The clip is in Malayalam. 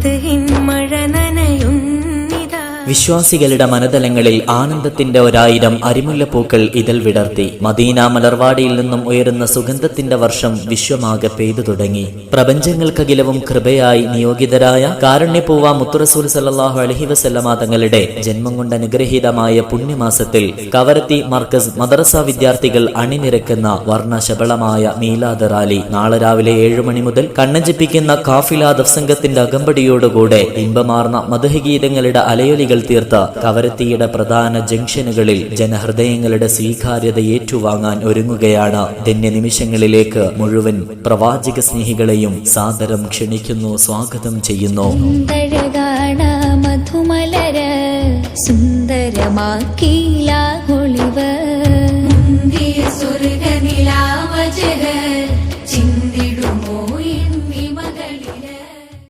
的一 വിശ്വാസികളുടെ മനതലങ്ങളിൽ ആനന്ദത്തിന്റെ ഒരായിരം അരിമുല്ലപ്പൂക്കൾ ഇതൽ വിടർത്തി. മദീന മലർവാടിയിൽ നിന്നും ഉയരുന്ന സുഗന്ധത്തിന്റെ വർഷം വിശ്വമാകെ പെയ്തു തുടങ്ങി. പ്രപഞ്ചങ്ങൾക്കകിലവും കൃപയായി നിയോഗിതരായ കാരുണ്യപൂവ മുത്തുറസൂൽ സല്ലാഹു അലഹി വസല്ലമ തങ്ങളുടെ ജന്മം കൊണ്ട് അനുഗ്രഹീതമായ പുണ്യമാസത്തിൽ കവരത്തി മർക്കസ് മദ്രസ വിദ്യാർത്ഥികൾ അണിനിരക്കുന്ന വർണശബളമായ മീലാദ് റാലി നാളെ രാവിലെ ഏഴു മണി മുതൽ കണ്ണഞ്ചിപ്പിക്കുന്ന കാഫിലാ ദഫ്സംഗത്തിന്റെ അകമ്പടിയോടുകൂടെ ഇമ്പമാർന്ന മധുഹഗീതങ്ങളുടെ അലയൊലികൾ തീർത്ത കവരത്തിയുടെ പ്രധാന ജംഗ്ഷനുകളിൽ ജനഹൃദയങ്ങളുടെ സ്വീകാര്യത ഏറ്റുവാങ്ങാൻ ഒരുങ്ങുകയാണ്. ധന്യ നിമിഷങ്ങളിലേക്ക് മുഴുവൻ പ്രവാചക സ്നേഹികളെയും സാദരം ക്ഷണിക്കുന്നു സ്വാഗതം ചെയ്യുന്നു. ഒളിവർ